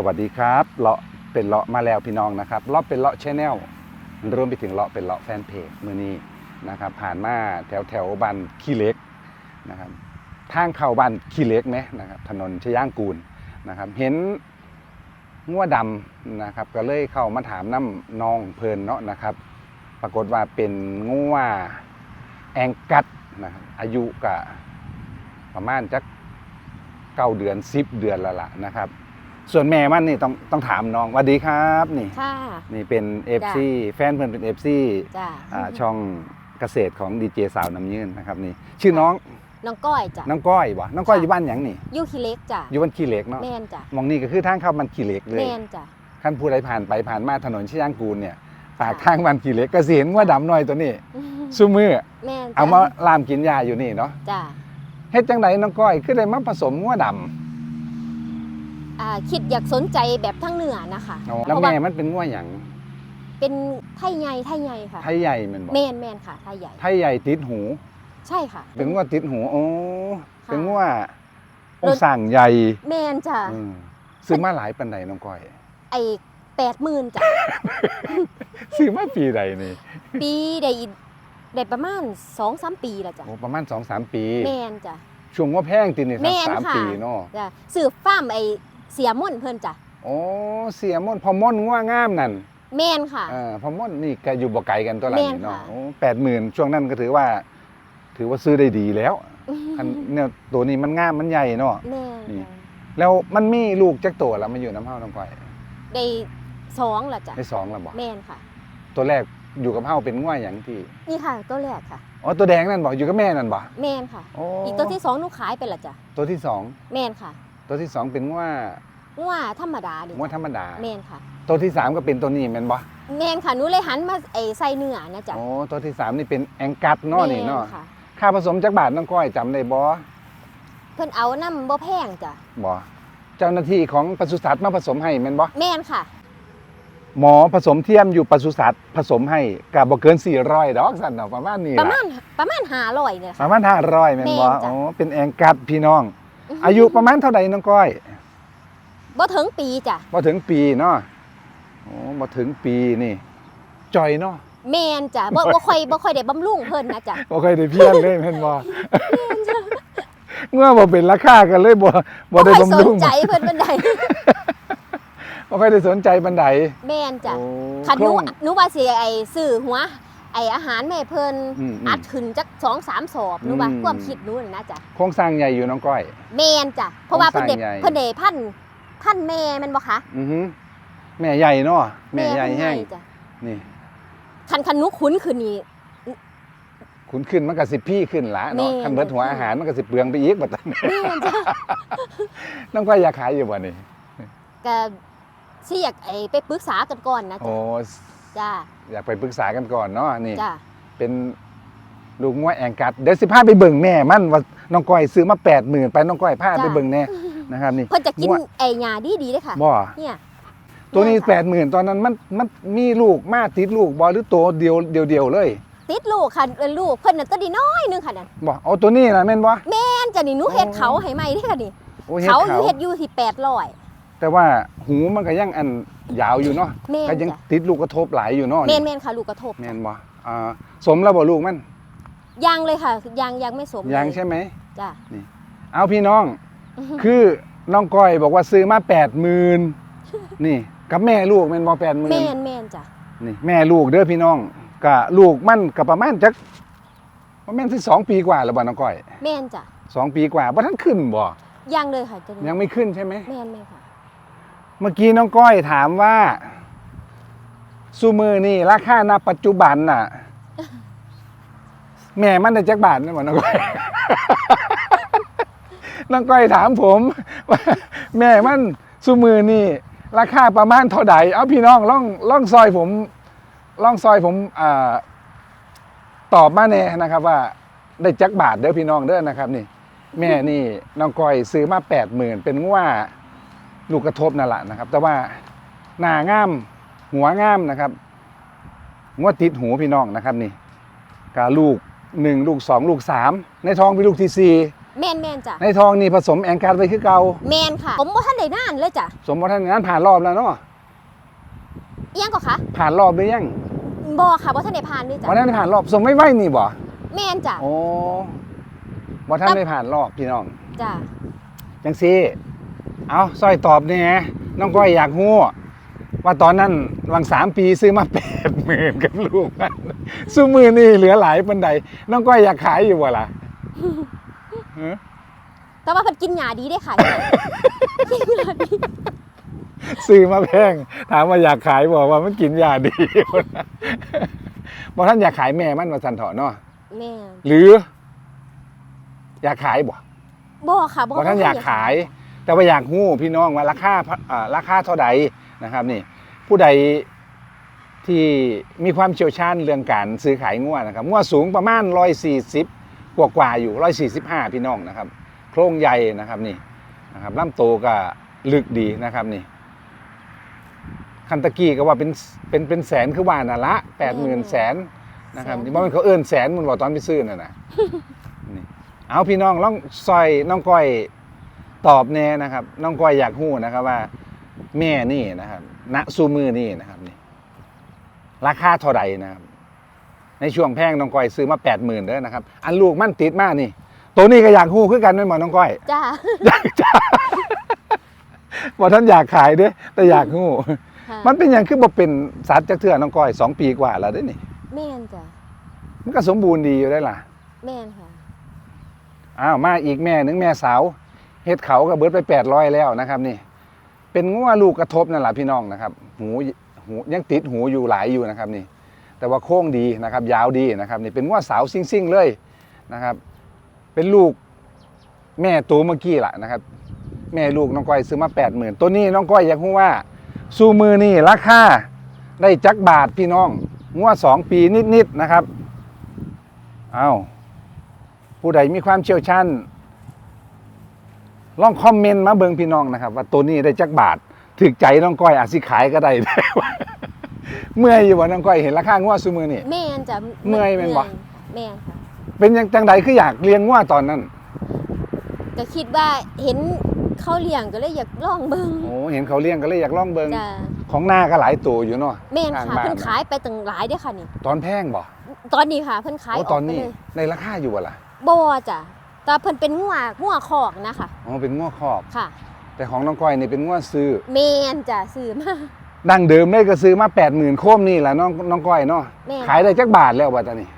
สวัสดีครับเลาะเป็นเลาะมาแล้วพี่น้องนะครับเลาะเป็นเลาะชแนลรวมไปถึงเลาะเป็นเลาะแฟนเพจมือนี้นะครับ ผ่านมาแถวแถวบ้านขี้เล็กนะครับทางเข้าบ้านขี้เล็กไหมนะครับถนนชย่างกูลนะครับเห็นงัวดำนะครับก็เลยเข้ามาถามน้ำนองเพลินเนาะนะครับ ปรากฏว่าเป็นงัวแองกัดนะครับอายุก็ประมาณจักเก้าเดือนสิบเดือนล้วล่ะนะครับ ส่วนแม่มันนี่ต้องต้องถามน้องสวัสดีครับนี่ค่ะ นี่เป็น FC แฟนเพื่อนเป็น FC จ้าอ่าช่องเกษตรของดีเจสาวน้ำยืนนะครับนี่ ชื่อน้องน้องก้อยจ้ะน้องก้อยวะน้องก้อยค่ะอยู่บ้านหยังนี่ยูคิเล็กจ้ะอยู่บ้านขี้เหล็กเนาะแมนจ้ะมองนี่ก็คือทางเข้ามันขี้เหล็กเลยแมนจ้ะขั้นผู้ใดผ่านไปผ่านมาถนนชย่างกูลเนี่ยปากค่ะทางมันขี้เหล็กก็สิเห็นว่าดำน้อยตัวนี้ซูมือแมนจ้ะเอามาลามกินยาอยู่นี่เนาะจ้ะเฮ็ดจังไดน้องก้อยคือได้มาผสมงัวด อ่าคิดอยากสนใจแบบทั้งเหนือนะคะำแล้วเพราะแม่ว่ามันเป็นงัวหยังเป็นไทยใหญ่ไทยใหญ่ค่ะไทยใหญ่แมันบอกแมนแมนค่ะไทยใหญ่ไทยใหญ่ติดหู ใช่ค่ะ เป็นงัวติดหูโอ้ค่ะเป็นงัวองสั่งใหญ่แมนจ้ะอืมซื้อมาหลายปันใดน้องก้อย ไอแปดหมื่นจ้ะ ซื้อมาปีใดนี่ปีได้ได้ประมาณสองสามปีแล้วจ้ะโอ้ประมาณ2อสปี แมนจ้ะ ช่วงว่าแพงตินี่แม่สักนสามค่ะ ปีเนาะจ้ะสืบฟาร์มไอ เสียม่อนเพิ่นจ้ะโอ้เสียม่อนพอม่อนงัวงามนั่นแมนค่ะเออพอม่อนนี่ก็อยู่บ่ไกลกันตัวละแม่นนี่เนาะค่ะโอ้แปดหมื่นช่วงนั้นก็ถือว่า ถือว่าซื้อได้ดีแล้วอันเนี่ยตัวนี้มันงามมันใหญ่เนาะแมนนี่จ้ะแล้วมันมีลูกจักตัวแล้วมาอยู่น้ำเฮาน้องก้อยได้สองละจ้ะได้สองแล้วบ่แมนค่ะ ตัวแรกอยู่กับเฮาเป็นงัวหยังที่นี่ค่ะ ตัวแรกค่ะอ๋อตัวแดงนั่นบ่อยู่กับแม่นั่นบ่แมนค่ะโอ้อีกตัวที่สองหนูขายไปละจ้ะตัวที่สองแมนค่ะ ตัวที่สองเป็นงัวว่าธรรมดาดิงัวธรรมดาแมนค่ะ ตัวที่สามก็เป็นตัวนี้แม่นบ่แมนค่ะหนูเลยหันมาไอใส่เนื้อนะจ๊ะโอ้ตัวที่สามนี่เป็นแองกัดเนาะนี่เนาะแม่ค่ะค่าผสมจักบาทน้องก้อยจำได้บ่เพิ่นเอาน้ำบ่แพงจ้ะบ่เจ้าหน้าที่ของปศุสัตว์มาผสมให้แม่นบ่แมนค่ะ หมอผสมเทียมอยู่ปศุสัตว์ผสมให้ก็บ่เกิน400ดอกสั่นเนาะประมาณนี้ประล่ะมาณประมาณห้าร้อยเนี่ยปค่ะระมาณ500แม่นบ่แม่นจ้ะอ๋อเป็นแองกัดพี่น้อง อายุประมาณเท่าใดน้องก้อยบ่ถึงปีจ้ะบ่ถึงปีเนาะโอ้บ่ถึงปีนี่จ่อยเนาะแมนจ้ะบ่บ่ค่อยบ่ค่อยได้บำรุงเพิ่นนะจ๊ะบ่เคยได้เพี้ยนเลยแม่นบ่เมื่อบ่เป็นราคากันเลยบ่บ่บ่ได้ค่อยสบำนรุงใจเพิ่นปานใดบ่ค่อยได้สนใจปานใดแมนจ้ะโอ้คันหนูโครงหนูว่าสิไอซื้อหัว ไออาหารแม่เพิ่นอืมอืม อัดขึ้นจักสองสามสอบหนูว่าอืม ความคิดหนูน่ะนะจ๊ะโครงสร้างใหญ่อยู่น้องก้อย แมนจ้ะเพราะว่าเพิ่นเด็สร้างใหญ่ เพิ่นเดพันพันแม่แมันบ่คะอือฮึแม่ใหญ่เนาะแม่ใหญ่เพิ่นแห้งจ้ะนี่ คันคันหนุขุนคือนี่ขุนขึ้นมันก็สิพี่ขึ้นละเนาะแม่ คันเบิดหัวอาหารมันก็สิเปลืองไปอีกบัดนั้นแม่นจ้ะ น้องก้อยอยากขายอยู่บ่นี่ก็สิอยากไอไปปรึกษากันก่อนนะโอ้จ๊ะ จ้าอยากไปปรึกษากันก่อนเนาะนี่ จ้าเป็นลูกงัวแองกัดเดี๋ยวสิพาไปเบิ่งแม่มันว่าน้องก้อยซื้อมา80,000ไปน้องก้อยพาไปเบิ่งแน่นะครับนี่เพิ่นจะกินงัวไอหญ้าดีๆเด้อค่ะบ่เนี่ยตัวนี้แม่ค่ะ80,000ตอนนั้นมันมันมีลูกมาติดลูกบ่หรือตัวเดียวเดียวเดียวๆเลย ติดลูกค่ะเออลูกเพิ่นน่ะตัวดีน้อยหนึงค่ะนั่นบ่เอาตัวนี้นะแม่นบ่แม่นจ้ะนี่หนูเฮ็ดอ๋อเขาให้ใหม่เด้อค่ะนี่โอ้เฮ็ดเขาอเขายู่เฮ็ดอยู่ที่800 แต่ว่าหูมันก็ยังอันยาวอยู่เนาะแม่นก็ยังจ้ะ ติดลูกกระทบหลายอยู่เนาะแม่นี่นแม่นค่ะลูกกระทบแม่นบ่อ่าสมแล้วบ่ลูกมันยังเลยค่ะ ยังยังไม่สมยังเลยใช่ไหม จ้ะ เอาพี่น้อง คือน้องก้อยบอกว่าซื้อมา80,000นี่ กับแม่ลูกแม่นบ่80,000แม่นแม่นจ้ะนี่แม่ลูกเด้อพี่น้องก็ลูกมันก็ประมาณจักประมาณสิ2ปีกว่าแล้วบ่น้องก้อยแม่นจ้ะสองปีกว่าบ่ทันขึ้นบ่ยังเลยค่ะตัวนี้ยังไม่ขึ้นใช่ไหม แม่นแม่นค่ะ เมื่อกี้น้องก้อยถามว่าซูมือนี่ราคาณปัจจุบันน่ะ แม่มันได้จักบาทนี่หมอน้องก้อย น้องก้อยถามผมว่าแม่มันซูมือนี่ ราคาประมาณเท่าใดเอาพี่น้องล่องล่องซอยผมล่องซอยผมอ่าตอบมาแน่นะครับ ว่าได้จักบาทเด้อพี่น้องเด้อนะครับ นี่ แม่นี่น้องก้อยซื้อมาแปดหมื่นเป็นว่า ลูกกระทบนั่นแหละนะครับ แต่ว่าหน้างามหัวงามนะครับงวดติดหูพี่น้องนะครับนี่กาลูกหนึ่งลูกสองลูกสามในท้องเป็นลูกที่สี่แม่นแม่นจ้ะในทองนี่ผสมแองการไว้คือเก่าแม่นค่ะ ผมบ่ทันได้นานเลยจ้ะสมบ่ท่านงานผ่านรอบแล้วเนาะอิหยังก็คะผ่านรอบหรือยังบ่ค่ะบ่ทันได้ผ่านด้วยจ้ะบ่ท่านได้ผ่านรอบสมไม่ไหวนี่บ่แม่นจ้ะโอ้บ่ท่านได้ผ่านรอบพี่น้องจ้ะจังซี่ เอาสร้อยตอบแหน่น้องก้อยอยากฮู้ว่าตอนนั้นวังสามปีซื้อมาแปดหมื่นกับลูกมันซื้อมือนี่เหลือหลายปันใดน้องก้อยอยากขายอยู่บ่ล่ะฮะแต่ว่าเพิ่นกินหญ้าดีได้อค่ะ กินหญ้าดีซื้อมาแพงถามว่าอยากขายบอกว่ามันกินยาดีบอกท่านอยากขายแม่มันมาสันเถาะเนาะแม่นหรือ อยากขายบ่บ่ค่ะบ่บอกท่านอยากขาย แต่ว่าอยากหู้พี่น้องว่าราคาอ่าราคาเท่าใดนะครับนี่ผู้ใดที่มีความเชี่ยวชาญเรื่องการซื้อขายงัวนะครับงัวสูงประมาณร้อยสี่สิบกว่ากว่าๆอยู่ร้อยสี่สิบห้าพี่น้องนะครับ โครงใหญ่นะครับนี่นะครับลำโตก็ลึกดีนะครับนี่คันตะกี้ก็ว่าเป็นเป็นเป็นแสนคือว่าน่ะละแปดหมื่นแสนนะครับที่ว่ามันเขาเอิ้นแสนมันบอกตอนไปซื้อน่ะนะนี่เอาพี่น้องลองซอยน้องก้อย ตอบแน่นะครับ น้องก้อยอยากหู้นะครับว่า แม่นี่นะครับ ณซูมือนี่นะครับนี่ราคาเท่าใดนะครับ ในช่วงแพงน้องก้อยซื้อมาแปดหมื่นเด้อนะครับ อันลูกมันติดมากนี่ ตัวนี้ก็อยากหู้คือกันไม่หมอน้องก้อยจ้ะอยากจ้าว่าท่านอยากขายเด้อแต่อยากหู้ค่ะมันเป็นอย่างคือบ่เป็นสัตว์จักเทื่อน้องก้อยสองปีกว่าแล้วเด้อนี่แม่นจ้ะมันก็สมบูรณ์ดีอยู่ได้ล่ะ แม่นค่ะอ้าวมาอีกแม่หนึ่งแม่สาว เฮ็ดเขาก็เบิดไปแปดร้อยแล้วนะครับนี่ เป็นงัวลูกกระทบนั่นแหละพี่น้องนะครับ หูหูยังติดหูอยู่หลายอยู่นะครับนี่ แต่ว่าโค้งดีนะครับ ยาวดีนะครับนี่เป็นงัวสาวซิ่งๆเลยนะครับ เป็นลูกแม่ตัวเมื่อกี้ล่ะนะครับ แม่ลูกน้องก้อยซื้อมาแปดหมื่นตัวนี้น้องก้อยอยากรู้ว่าสู้มือนี่ราคาได้จักบาทพี่น้องงัวสองปีนิดๆนะครับ เอาผู้ใดมีความเชี่ยวชาญ ลองคอมเมนต์มาเบิงพี่น้องนะครับ ว่าตัวนี้ได้จักบาทถึกใจน้องก้อยอาจสิขายก็ได้ เมื่อยอยู่ว่าน้องก้อยเห็นราคางัวซูมือนี่ แม่นจ้ะเมื่อยแม่นบ่ แม่นค่ะเป็นยังจังใดคืออยากเลี้ยงงัวตอนนั้นก็คิดว่าเห็นเขาเลี้ยงก็เลยอยากลองเบิ่งโอ้เห็นเขาเลี้ยงก็เลยอยากลองเบิงจ้ะของหน้าก็หลายตัวอยู่เนาะแม่นข้างค่ะบ้านเพิ่นขายไปตั้งหลายเด้อค่ะนี่ ตอนแพงบ่ตอนนี้ค่ะเพิ่นขายโอ้อตออกนไปนี้เลยในราคาอยู่บ่ล่ะบ่จ้ะ แต่เพิ่นเป็นงัวงัวคอกนะคะอ๋อเป็นงัวคอกค่ะแต่ของน้องก้อยนี่เป็นงัวซื้อแม่นจ้ะซื้อมา ดั้งเดิมเลยก็ซื้อมา80,000โคมนี่แหละน้องน้องก้อยเนาะแม่นขายได้จักบาทแล้วว่าตอนนี้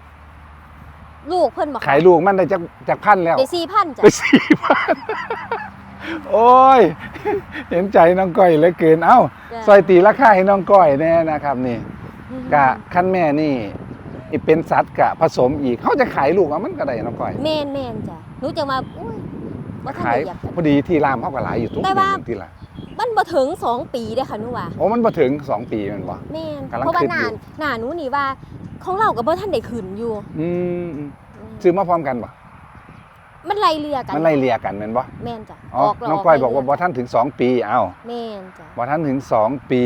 ลูกเพิ่นบอกขายลูกมันได้จากจากพันแล้ว ได้4,000จ้ะไปสี่พันโอ้ย เห็นใจน้องก้อยเหลือเกิน เอ้าจ้ะซอยตีราคาให้น้องก้อยแน่นะครับนี่กะขั้นแม่นี่อีเป็นสัตว์กะผสมอีก เขาจะขายลูกเอามันก็ได้น้องก้อย แม่นแม่นจ้ะ หนูจะมาอุ้ยบ่ทันขายได้อยากพอดีที่รามเขาก็หลายอยู่ทุกแต่ว่า ที่ละมันบ่ถึงสองปีเด้อค่ะหนูว่าโอ้มันมาถึงสองปีแมันบ่แม่นกำลังเพราะว่าคิดหอยู่นานหนาหนูนี่ว่า ของเรากับบ่ท่านได้ขึ้นอยู่อืมอืมซื้อมาพร้อมกันบ่มันไล่เรือกันมันไล่เลียกันแม่นบ่แม่นจ้ะอ๋อแล้วน้องก้อยบอกว่าไล่บ่เรืท่านถึงสองปีเอ้าแม่นจ้ะบ่ท่านถึงสองปี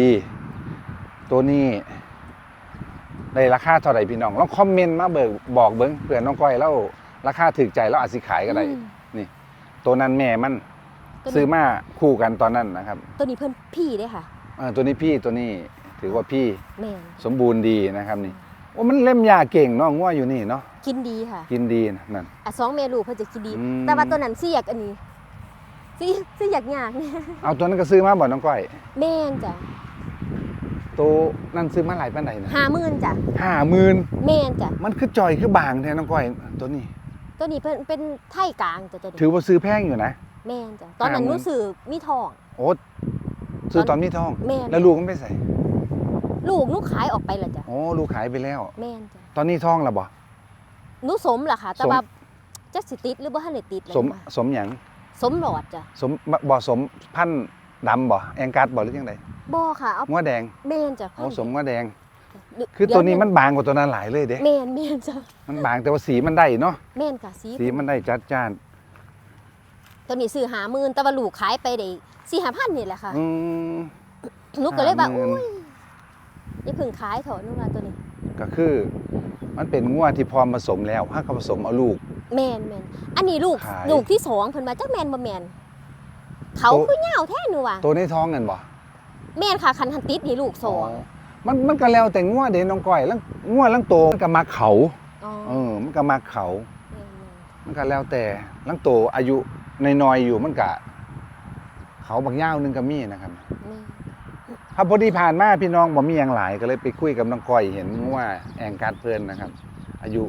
ตัวนี้ได้ราคาเท่าไหร่พี่น้องลองคอมเมนต์มาเบิกบอกเบิ้งเผื่อน้องก้อยเล่า ราคาถึกใจแล้วอาจสิขายก็ได้อืมตัวนั้นแม่มันตัวนี้ซื้อมาคู่กันตอนนั้นนะครับตัวนี้เพิ่นพี่เด้อค่ะ เออตัวนี้พี่ตัวนี้ถือว่าพี่แม่นสมบูรณ์ดีนะครับนี่โอ้มันเล่มยาเก่งเนาะงัวอยู่นี่เนาะกินดีค่ะกินดีนะนั่น อะสองเมลูกเพิ่นจะกินดี อืม แต่ว่าตัวนั้นสิอยากอันนี้สิสิอยากยากเนี่ยเอาตัวนั้นก็ซื้อมาบ่น้องก้อยแม่นจ้ะตัวนั่นซื้อมาหลายปานใดนะ50,000จ้ะห้าหมื่นแม่นจ้ะมันคือจอยคือบางแท้น้องก้อยตัวนี้ ตัวนี้เพิ่นเป็นไทยกลางจ้ะตัวนี้ถือว่าซื้อแพงอยู่นะ แม่นจ้ะตอนนั้น50,000หนูซื้อมีทอง โอ้ซื้อตอนมีทอง แม่น แล้วลูกมันไปใส่ลูกหนูขายออกไปแล้วจ้ะโอ้ลูกขายไปแล้ว แม่นจ้ะตอนนี้ทองแล้วบ่ หนูสมล่ะค่ะ แต่สม ว่าจักสิติดหรือบ่ทันได้ติดเลยสมว่าสมหยังสมหลอดจ้ะสมบ่สมพันธุ์ดำบ่แองกัสบ่หรือยังไงบ่ค่ะเอางัวแดงแม่นจ้ะโอ้สมงัวแดงเดี๋ย คือตัวนี้เดี๋ยมันบางกว่าตัวนั้นหลายเลยเด้แม่นแม่นจ้ะมันบางแต่ว่าสีมันได้เนาะแม่นค่ะสีสีมันได้จัดจ้านตัวนี้ซื้อหาหมื่นแต่ว่าลูกขายไปได้สี่หาพันนี่แหละค่ะอืมหนูก็เลยว่า50,000อุ้ยอย่าเพิ่งขายเถอะหนูว่าตัวนี้ ก็คือ มันเป็นงัวที่พร้อมผสมแล้วถ้าเขาผสมเอาลูก แมนแมนอันนี้ลูกขายลูกที่สองเพิ่นว่าจักแมนบ่แมนเขาตัวคือเหงาแท้หนูว่ะตัวในท้องกันบ่แมนค่ะคันทันติดนี่ลูกสอง มันมันก็แล้วแต่งัวเด้น้องก้อยลังงัวลังโตมันก็มาเขาอ๋อเออมันก็มาเขาแม่นมันก็แล้วแต่ลังโตอายุน้อยๆอยู่มันก็เขาบางย่าวหนึงก็มีนะครับๆแม่นถ้าพอดีผ่านมาพี่น้องบ่มีอย่างหลายก็เลยไปคุยกับน้องก้อยเห็นว่าแองการดเพลินนะครับ อายุ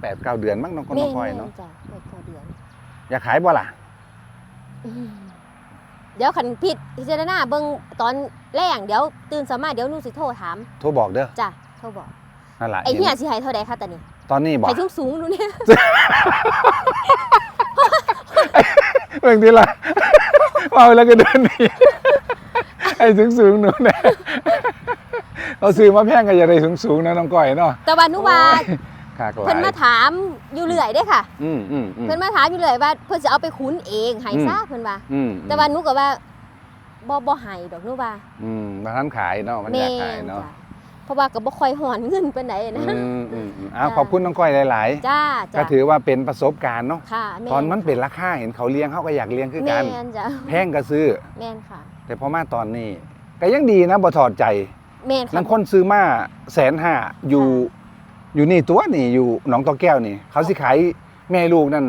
แปดเก้าเดือนมั้งน้องก้อยแม่น้องก้อยเนาะจ้ะแม่นพอเดือนอยากขายบ่ล่ะ อืม เดี๋ยวคันผิดพิจารณาเบิ่งตอนแรงเดี๋ยวตื่นสามารถเดี๋ยวหนูสิโทรถามโทรบอกเด้อจ้ะโทรบอกนั่นแหละไอ้เฮียสิให้เท่าใดคะตอนนี้ตอนนี้บอกให้สูงๆหนูเนี่ยเรื่องนี้ล่ะเอาแล้วก็เดินหนีไอ้สูงสูงๆหนูเนี่ยเราซื้อมาแพงก็อย่าได้สูงสูงๆนะน้องก้อยเนาะแต่ว่าหนูว่า โอ้ยขากหลาเพิ่นมายถามอยู่เรื่อยเด้ค่ะ อืมอืมอืม เพิ่นมาถามอยู่เรื่อยว่าเพิ่นจะเอาไปขุนเองให้อืมซะเพิ่นว่า อืมแต่ว่าหนูก็ว่าบ่บ่ให้ดอกหนูว่าอืมมาท่านขายเนาะมันอยากขายเนาะจ้ะเพราะว่าก็บ่ค่อยหอนเงินปานใดนะ อืมอืมอืมอ้าวจ้ะ ขอบคุณน้องก้อยหลาย จ้าๆ จ้าก็ถือว่าเป็นประสบการณ์เนาะค่ะแตอนมันเป็นราคาเห็นเขาเลี้ยงเขาก็อยากเลี้ยงคือแม่กันนจ้ะแพงก็ซื้อ แม่นค่ะ แต่พอมาตอนนี้ ก็ยังดีนะบ่ถอดใจแม่นค่ะลังคนซื้อมาแสนห้าอยู่ อยู่นี่ตัวนี่อยู่หนองตอแก้วนี่ เขาสิขายแม่ลูกนั่น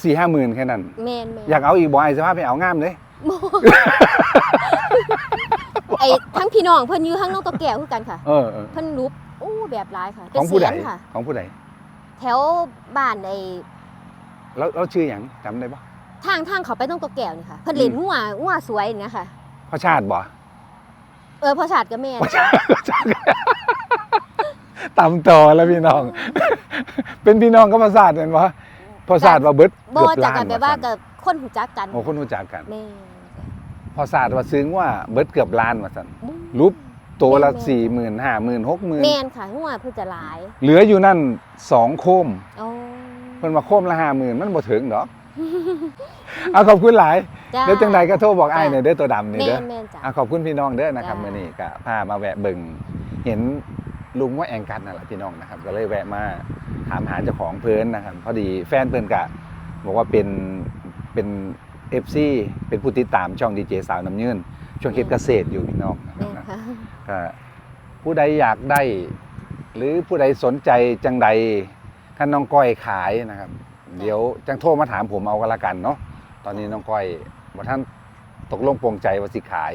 สี่ห้าหมื่นแค่นั้น แม่นแม่นอยากเอาอีกบ่ไอ้สภาพไปเอางามเลย บ่ไอ้ทั้งพี่น้องเพิ่นอยู่ทั้งน้องตะแก้วคือกันค่ะ เออเออเพิ่นรูปโอ้แบบหลายค่ะของผู้ใดเป็นแสนค่ะ ของผู้ใดแถวบ้านไอ้แล้วแล้วชื่ออย่างจำได้ปะ ทางทางเขาไปต้องตะแก้วนี่ค่ะเพิ่นเล่นอืม งัวงัวสวยนี่ค่ะพ่อชาติบ่เออพ่อชาติก็แม่นพ่อชาติพ่อชาติ ตำต่อแล้วพี่น้อง เป็นพี่น้องก็พ่อชาติเห็นปะพ่อชาติว่าเบิดบ่เกือบจากล้ากันนแบบว่าว่าซั่นกับคนหูจักกันโอ้คนรู้จักกัน แม่พ่อชาติว่าซึ้งว่าเบิดเกือบล้านว่าซั่นบู๊รูปตัวละแม่นๆสี่หมื่นห้าหมื่นหกหมื่นแม่นค่ะงัวเพิ่นจะหลายเหลืออยู่นั่นสองโคม โอ้เพิ่นมาโคมละห้าหมื่นมันบ่ถึงดอก เอาขอบคุณหลายจ้าเดี๋ยวจังใดก็โทรบอกอ้ายจ้ะหน่อยเด้อตัวดำนี่แม่เด้อนแม่นจ้ะเอาขอบคุณพี่น้องเด้อนะครับจ้ะ มื้อนี้ก็พามาแวะเบิ่งเห็น ลุงว่าแองกันนั่นแหละพี่น้องนะครับ ก็เลยแวะมาถามหาเจ้าของเพิ่นนะครับ พอดีแฟนเพิ่นก็บอกว่าเป็นเป็น FC เป็นผู้ติดตามช่องดีเจสาวน้ำยืนช่วงเฮ็ดเกษตรอยู่พี่น้องนะคแม่นรับค่ะก็ผู้ใดอยากได้ หรือผู้ใดสนใจจังใดท่านน้องก้อยขายนะครับ เดี๋ยวจังโทรมาถามผมเอากันละกันเนาะตอนนี้น้องก้อยบอกท่านตกลงปรงใจว่าสิขาย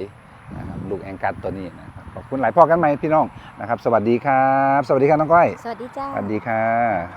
นะครับลูกแองกัดตัวนี้นะครับ ขอบคุณหลายพ่อกันไหมพี่น้องนะครับ สวัสดีครับ สวัสดีครับน้องก้อย สวัสดีจ้า สวัสดีค่ะ